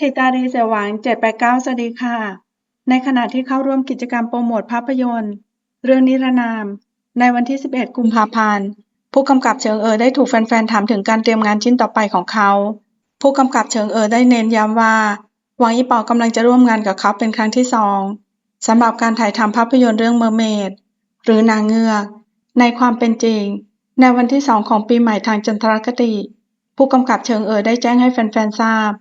ทิตารีเสียหวัง789 สวัสดีค่ะ ในขณะที่เข้าร่วมกิจกรรมโปรโมทภาพยนตร์ เรื่องนิรนาม ในวันที่ 11 กุมภาพันธ์ ผู้กำกับเฉิงเอ๋อได้ถูกแฟนๆ ถามถึงการเตรียมงานชิ้นต่อไปของเขา ผู้กำกับเฉิงเอ๋อได้เน้นย้ำว่าหวังอีป๋อกำลังจะร่วมงานกับเขาเป็นครั้งที่สองสำหรับการถ่ายทำภาพยนตร์เรื่องเมอร์เมดหรือนางเงือกในความเป็นจริง ในวันที่สองของปีใหม่ทางจันทรคติ ผู้กำกับเฉิงเอ๋อได้แจ้งให้แฟนๆ ทราบ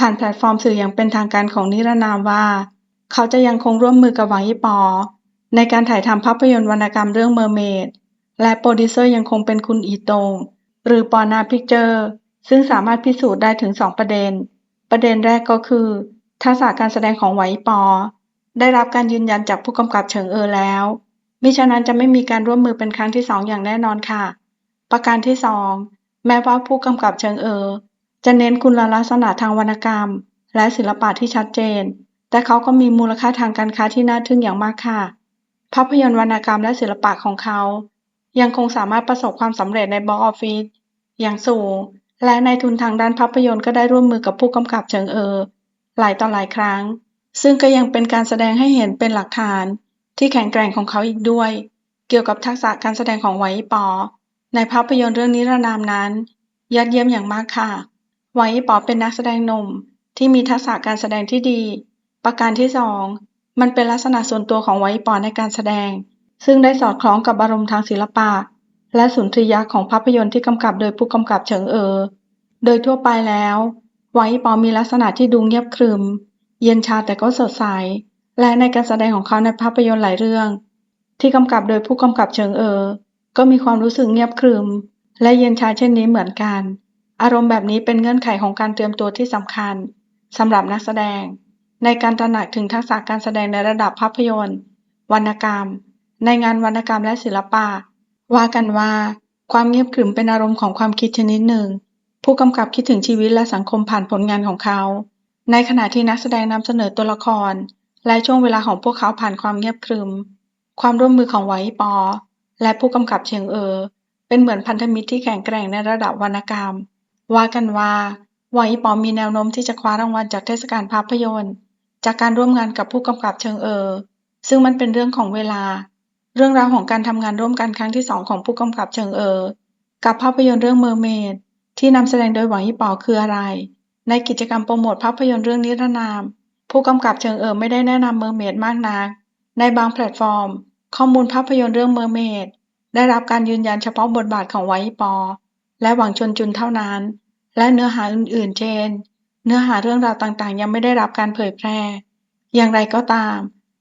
ผ่านแพลตฟอร์มสื่ออย่างเป็นทางการของนิรนามว่า เขาจะยังคงร่วมมือกับหวังยี่ปอ ในการถ่ายทำภาพยนตร์วรรณกรรมเรื่องเมอร์เมดและโปรดิวเซอร์ยังคงเป็นคุณอีตง หรือปอนาพิกเจอร์ ซึ่งสามารถพิสูจน์ได้ถึง 2 ประเด็น ประเด็นแรกก็คือ ทักษะการแสดงของหวังยี่ปอ ได้รับการยืนยันจากผู้กำกับเฉิงเออแล้ว มิฉะนั้นจะไม่มีการร่วมมือเป็นครั้งที่สองอย่างแน่นอนค่ะ ประการที่สองแม้ว่าผู้กำกับเฉิงเออ จะเน้นคุณลักษณะทางวรรณกรรม และศิลปะที่ชัดเจน แต่เขาก็มีมูลค่าทางการค้าที่น่าทึ่งอย่างมากค่ะ ภาพยนตร์วรรณกรรมและศิลปะของเขา ยังคงสามารถประสบความสำเร็จในบ็อกออฟฟิศอย่างสูง และในทุนทางด้านภาพยนตร์ก็ได้ร่วมมือกับผู้กำกับเฉิงเออหลายต่อหลายครั้ง ซึ่งก็ยังเป็นการแสดงให้เห็นเป็นหลักฐาน ที่แข็งแกร่งของเขาอีกด้วย เกี่ยวกับทักษะการแสดงของไวปอ ในภาพยนตร์เรื่องนิรนามนั้นยอดเยี่ยมอย่างมากค่ะ หวป๋อเป็นนักแสดงหนุ่มที่มีทักษะการแสดงที่ดี ประการที่สองมันเป็นลักษณะส่วนตัวของไหวป๋อในการแสดง ซึ่งได้สอดคล้องกับอารมณ์ทางศิลปะ และสุนทรียะของภาพยนตร์ที่กำกับโดยผู้กำกับเฉิงเอ๋อโดยทั่วไปแล้วไหวป๋อมีลักษณะที่ดูเงียบครึม เย็นชาแต่ก็สดใส และในการแสดงของเขาในภาพยนตร์หลายเรื่อง ที่กำกับโดยผู้กำกับเฉิงเอ๋อก็มีความรู้สึกเงียบครึม และเย็นชาเช่นนี้เหมือนกัน อารมณ์แบบนี้เป็นเงื่อนไขของการเตรียมตัวที่สำคัญสำหรับนักแสดง ในการตระหนักถึงทักษะการแสดงในระดับภาพยนตร์ วรรณกรรม ในงานวรรณกรรมและศิลปะ ว่ากันว่า ความเงียบขรึมเป็นอารมณ์ของความคิดชนิดหนึ่ง ผู้กำกับคิดถึงชีวิตและสังคมผ่านผลงานของเขา ในขณะที่นักแสดงนำเสนอตัวละคร และช่วงเวลาของพวกเขาผ่านความเงียบขรึม ความร่วมมือของไวปอ และผู้กำกับเฉียงเออ เป็นเหมือนพันธมิตรที่แข็งแกร่งในระดับวรรณกรรม ว่ากันว่าวังอีป๋อมีแนวโน้มที่จะคว้ารางวัลจากเทศกาลภาพยนตร์ จากการร่วมงานกับผู้กำกับเชิงเออ ซึ่งมันเป็นเรื่องของเวลา เรื่องราวของการทำงานร่วมกันครั้งที่สองของผู้กำกับเชิงเออ กับภาพยนตร์เรื่องเมอร์เมดที่นำแสดงโดยหวังอีป๋อคืออะไร ในกิจกรรมโปรโมทภาพยนตร์เรื่องนิรนาม ผู้กำกับเชิงเออไม่ได้แนะนำเมอร์เมดมากนัก ในบางแพลตฟอร์ม ข้อมูลภาพยนตร์เรื่องเมอร์เมดได้รับการยืนยันเฉพาะบทบาทของไวปอ และหวังชนจุนเท่านั้น และเนื้อหาอื่น ๆ เช่น เนื้อหาเรื่องราวต่าง ๆ ยังไม่ได้รับการเผยแพร่ อย่างไรก็ตาม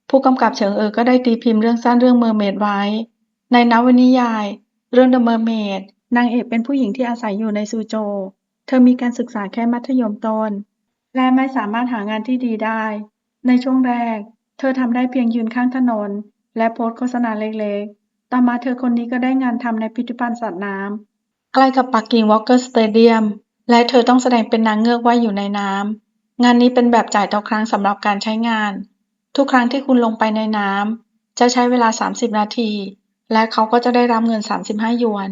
ผู้กำกับเฉิงเอ๋อก็ได้ตีพิมพ์เรื่องสั้นเรื่องเมอร์เมดไว้ ในนวนิยาย เรื่อง The Mermaid นางเอกเป็นผู้หญิงที่อาศัยอยู่ในซูโจ เธอมีการศึกษาแค่มัธยมต้น และไม่สามารถหางานที่ดีได้ ในช่วงแรก เธอทำได้เพียงยืนข้างถนน และโพสต์โฆษณาเล็กๆ ต่อมาเธอคนนี้ก็ได้งานทำในพิพิธภัณฑ์สัตว์น้ำ ใกล้กับปักกิ่งวอล์กเกอร์สเตเดียม และเธอต้องแสดงเป็นนางเงือกว่ายอยู่ในน้ำ งานนี้เป็นแบบจ่ายต่อครั้งสำหรับการใช้งาน ทุกครั้งที่คุณลงไปในน้ำ จะใช้เวลา 30 นาที และเขาก็จะได้รับเงิน 35 หยวน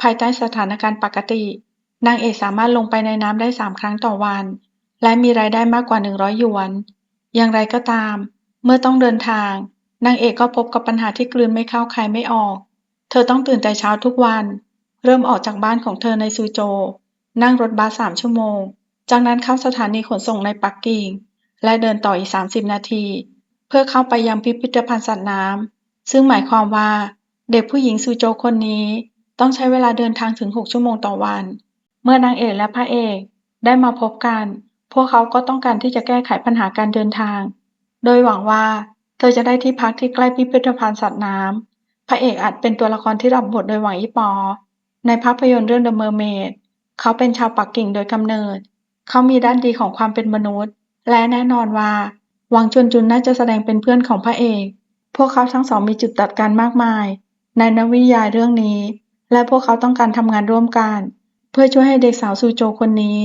ภายใต้สถานการณ์ปกติ นางเอกสามารถลงไปในน้ำได้ 3 ครั้งต่อวัน และมีรายได้มากกว่า 100 หยวน อย่างไรก็ตาม เมื่อต้องเดินทาง นางเอกก็พบกับปัญหาที่กลืนไม่เข้าคายไม่ออก เธอต้องตื่นแต่เช้าทุกวัน เริ่มออกจากบ้านของเธอในซูโจนั่งรถบัสสามชั่วโมง จากนั้นเข้าสถานีขนส่งในปักกิ่ง และเดินต่ออีก 30 นาที เพื่อเข้าไปยังพิพิธภัณฑ์สัตว์น้ำ ซึ่งหมายความว่าเด็กผู้หญิงซูโจคนนี้ ต้องใช้เวลาเดินทางถึง 6 ชั่วโมงต่อวัน เมื่อนางเอกและพระเอกได้มาพบกัน พวกเขาก็ต้องการที่จะแก้ไขปัญหาการเดินทาง โดยหวังว่าเธอจะได้ที่พักที่ใกล้พิพิธภัณฑ์สัตว์น้ำพระเอกอาจเป็นตัวละครที่รับบทโดยหวังอีปอ ในภาพยนตร์เรื่อง The Mermaid เขาเป็นชาวปักกิ่งโดยกำเนิด เขามีด้านดีของความเป็นมนุษย์ และแน่นอนว่า หวังจวนจุนน่าจะแสดงเป็นเพื่อนของพระเอก พวกเขาทั้งสองมีจุดตัดกันมากมาย ในนวิยายเรื่องนี้ และพวกเขาต้องการทำงานร่วมกัน เพื่อช่วยให้เด็กสาวซูโจคนนี้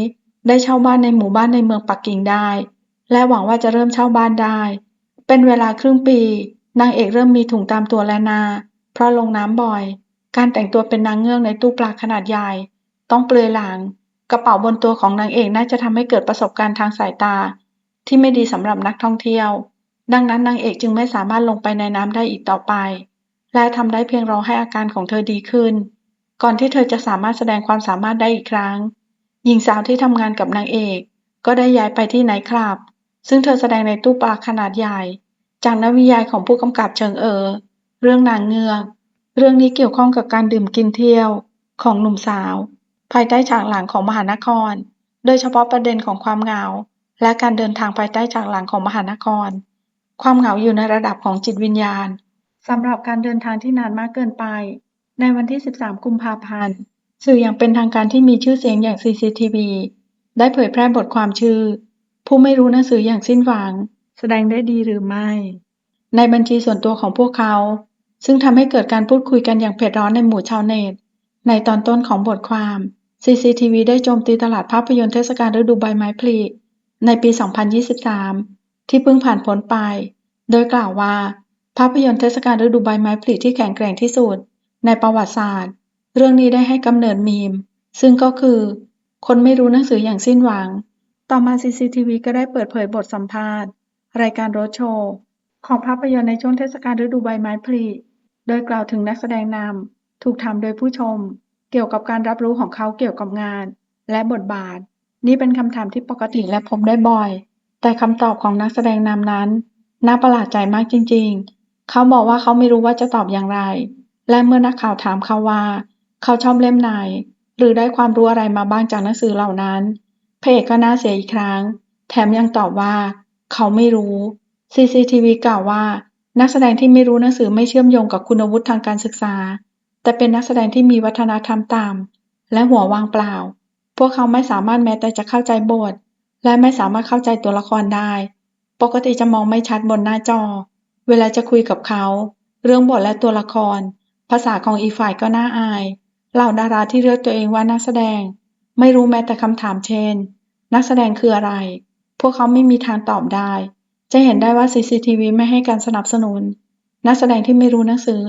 ได้เช่าบ้านในหมู่บ้านในเมืองปักกิ่งได้ และหวังว่าจะเริ่มเช่าบ้านได้ เป็นเวลาครึ่งปี นางเอกเริ่มมีถุงตามตัวและนา เพราะลงน้ำบ่อย การแต่งตัวเป็นนางเงือกในตู้ปลาขนาดใหญ่ ต้องเปลือยหลัง กระเป๋าบนตัวของนางเอกน่าจะทำให้เกิดประสบการณ์ทางสายตา ที่ไม่ดีสำหรับนักท่องเที่ยว ดังนั้นนางเอกจึงไม่สามารถลงไปในน้ำได้อีกต่อไป และทำได้เพียงรอให้อาการของเธอดีขึ้น ก่อนที่เธอจะสามารถแสดงความสามารถได้อีกครั้ง หญิงสาวที่ทำงานกับนางเอก ก็ได้ย้ายไปที่ไนท์คลับ ซึ่งเธอแสดงในตู้ปลาขนาดใหญ่ จากนวิยายของผู้กำกับเชิงเออ เรื่องนางเงือก เรื่องนี้เกี่ยวข้องกับการดื่มกินเที่ยวของหนุ่มสาว ภายใต้ฉากหลังของมหานคร โดยเฉพาะประเด็นของความเหงา และการเดินทางภายใต้ฉากหลังของมหานคร ความเหงาอยู่ในระดับของจิตวิญญาณสำหรับการเดินทางที่นานมากเกินไป ในวันที่ 13 กุมภาพันธ์ สื่ออย่างเป็นทางการที่มีชื่อเสียงอย่าง CCTV ได้เผยแพร่บทความชื่อ ผู้ไม่รู้หนังสืออย่างสิ้นหวัง แสดงได้ดีหรือไม่ ในบัญชีส่วนตัวของพวกเขา ซึ่งทำให้เกิดการพูดคุยกันอย่างเผ็ดร้อนในหมู่ชาวเน็ต ในตอนต้นของบทความ CCTV ได้โจมตีตลาดภาพยนตร์เทศกาลฤดูใบไม้ผลิในปี 2023 ที่เพิ่งผ่านพ้นไป โดยกล่าวว่า ภาพยนตร์เทศกาลฤดูใบไม้ผลิที่แข็งแกร่งที่สุด ในประวัติศาสตร์ เรื่องนี้ได้ให้กำเนิดมีม ซึ่งก็คือ คนไม่รู้หนังสืออย่างสิ้นหวัง ต่อมา CCTV ก็ได้เปิดเผยบทสัมภาษณ์ รายการโรดโชว์ของภาพยนตร์ในช่วงเทศกาลฤดูใบไม้ผลิ โดยกล่าวถึงนักแสดงนำ ถูกถามโดยผู้ชม เกี่ยวกับการรับรู้ของเขาเกี่ยวกับงาน และบทบาท นี่เป็นคำถามที่ปกติและพบได้บ่อย แต่คำตอบของนักแสดงนำนั้น น่าประหลาดใจมากจริง ๆ เขาบอกว่าเขาไม่รู้ว่าจะตอบอย่างไร และเมื่อนักข่าวถามเขาว่า เขาชอบเล่มไหน หรือได้ความรู้อะไรมาบ้างจากหนังสือเหล่านั้นพระเอกก็น่าเสียอีกครั้ง แถมยังตอบว่า เขาไม่รู้ CCTV กล่าวว่า นักแสดงที่ไม่รู้หนังสือไม่เชื่อมโยงกับคุณวุฒิทางการศึกษา แต่เป็นนักแสดงที่มีวัฒนธรรมต่ำและหัววางเปล่า พวกเขาไม่สามารถแม้แต่จะเข้าใจบท และไม่สามารถเข้าใจตัวละครได้ ปกติจะมองไม่ชัดบนหน้าจอ เวลาจะคุยกับเขา เรื่องบทและตัวละคร ภาษาของอีกฝ่ายก็น่าอาย เหล่าดาราที่เรียกตัวเองว่านักแสดง ไม่รู้แม้แต่คำถามเช่น นักแสดงคืออะไร พวกเขาไม่มีทางตอบได้ จะเห็นได้ว่า CCTV ไม่ให้การสนับสนุน นักแสดงที่ไม่รู้หนังสือ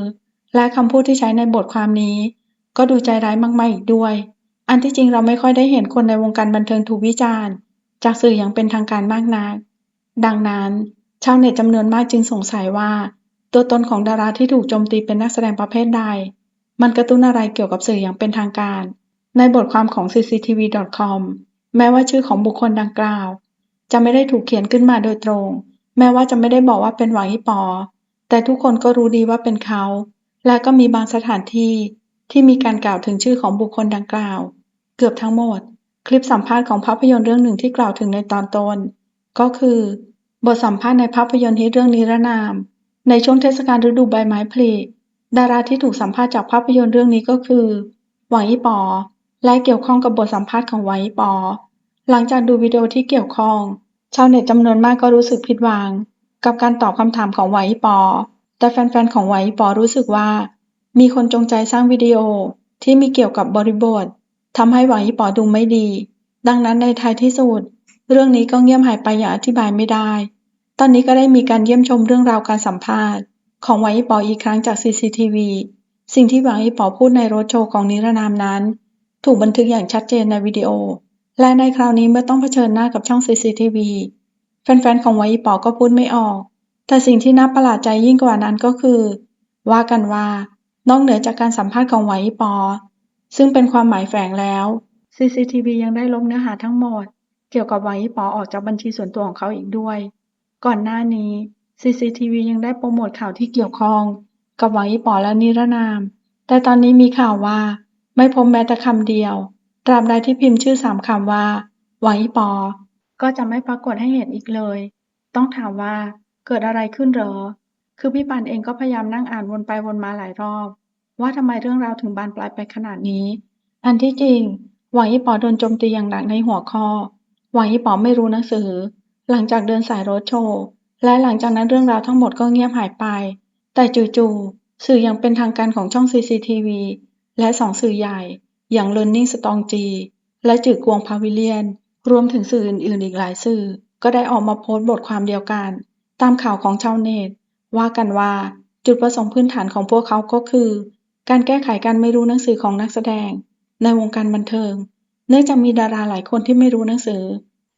และคำพูดที่ใช้ในบทความนี้ ก็ดูใจร้ายมากๆอีกด้วย อันที่จริงเราไม่ค่อยได้เห็นคนในวงการบันเทิงถูกวิจารณ์ จากสื่ออย่างเป็นทางการมากนัก ดังนั้น ชาวเน็ตจำนวนมากจึงสงสัยว่า ตัวตนของดาราที่ถูกโจมตีเป็นนักแสดงประเภทใด มันกระตุ้นอะไรเกี่ยวกับสื่ออย่างเป็นทางการ ในบทความของ cctv.com แม้ว่าชื่อของบุคคลดังกล่าว จะไม่ได้ถูกเขียนขึ้นมาโดยตรง แม้ว่าจะไม่ได้บอกว่าเป็นหวังฮิปอแต่ทุกคนก็รู้ดีว่าเป็นเขา และก็มีบางสถานที่ที่มีการกล่าวถึงชื่อของบุคคลดังกล่าว เกือบทั้งหมด คลิปสัมภาษณ์ของภาพยนตร์เรื่องหนึ่งที่กล่าวถึงในตอนต้น ก็คือ บทสัมภาษณ์ในภาพยนตร์ฮิตเรื่องนิรนาม ในช่วงเทศกาลฤดูใบไม้ผลิดาราที่ถูกสัมภาษณ์จากภาพยนตร์เรื่องนี้ก็คือ หวังยี่ปอและเกี่ยวข้องกับบทสัมภาษณ์ของหวังยี่ปอหลังจากดูวิดีโอที่เกี่ยวข้อง ชาวเน็ตจำนวนมากก็รู้สึกผิดหวังกับการตอบคำถามของหวังยี่ปอ แต่แฟนๆ ของหวังยี่ปอรู้สึกว่า มีคนจงใจสร้างวิดีโอที่มีเกี่ยวกับบริบททำให้หวังยี่ปอดูไม่ดี ดังนั้นในท้ายที่สุด เรื่องนี้ก็เงียบหายไปอย่างอธิบายไม่ได้ ตอนนี้ก็ได้มีการเยี่ยมชมเรื่องราวการสัมภาษณ์ ของหวังยี่ปออีกครั้งจาก CCTV สิ่งที่หวังยี่ปอพูดในรถโชว์ของนิรนามนั้น ถูกบันทึกอย่างชัดเจนในวิดีโอ และในคราวนี้เมื่อต้องเผชิญหน้ากับช่อง CCTV แฟน ๆ ของหวังยี่ปอก็พูดไม่ออก แต่สิ่งที่น่าประหลาดใจยิ่งกว่านั้นก็คือ ว่ากันว่านอกเหนือจากการสัมภาษณ์ของหวังยี่ปอซึ่งเป็นความหมายแฝงแล้ว CCTV ยังได้ลบเนื้อหาทั้งหมด เกี่ยวกับหวังยี่ปอออกจากบัญชีส่วนตัวของเขาอีกด้วย ก่อนหน้านี้ CCTV ยังได้โปรโมทข่าวที่เกี่ยวข้อง กับหวังยี่ปอและนิรนาม แต่ตอนนี้มีข่าวว่า ไม่พบแม้แต่คำเดียว ตราบใดที่พิมพ์ชื่อสามคำว่าหวังยี่ปอ ก็จะไม่ปรากฏให้เห็นอีกเลย ต้องถามว่า เกิดอะไรขึ้นหรอ คือพี่ปันเองก็พยายามนั่งอ่านวนไปวนมาหลายรอบ ว่าทำไมเรื่องราวถึงบานปลายไปขนาดนี้ อันที่จริงหวังยี่ปอโดนโจมตีอย่างหนักในหัวข้อหวังยี่ปอไม่รู้หนังสือ หลังจากเดินสายรถโชว์ และหลังจากนั้นเรื่องราวทั้งหมดก็เงียบหายไป แต่จู่ๆสื่ออย่างเป็นทางการของช่อง CCTV และสองสื่อใหญ่ อย่าง Learning s t o n g G และจื่อกวงพาวิเลียน รวมถึงสื่ออื่นๆ อีกหลายสื่อ ก็ได้ออกมาโพสต์บทความเดียวกัน ตามข่าวของชาวเน็ต ว่ากันว่าจุดประสงค์พื้นฐานของพวกเขาก็คือ การแก้ไขการไม่รู้หนังสือของนักแสดง ในวงการบันเทิง เนื่องจากมีดาราหลายคนที่ไม่รู้หนังสือ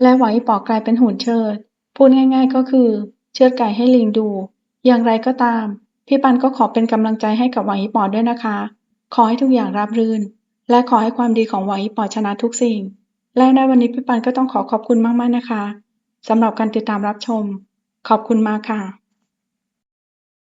และหวังอีปอกลายเป็นหุ่นเชิด พูดง่าย ๆ ก็คือ เชือดไก่ให้ลิงดู อย่างไรก็ตาม พี่ปันก็ขอเป็นกำลังใจให้กับหวังอีปอด้วยนะคะ ขอให้ทุกอย่างราบรื่น และขอให้ความดีของหวังอีปอชนะทุกสิ่ง และในวันนี้พี่ปันก็ต้องขอขอบคุณมากๆนะคะสำหรับการติดตามรับชม ขอบคุณมากค่ะ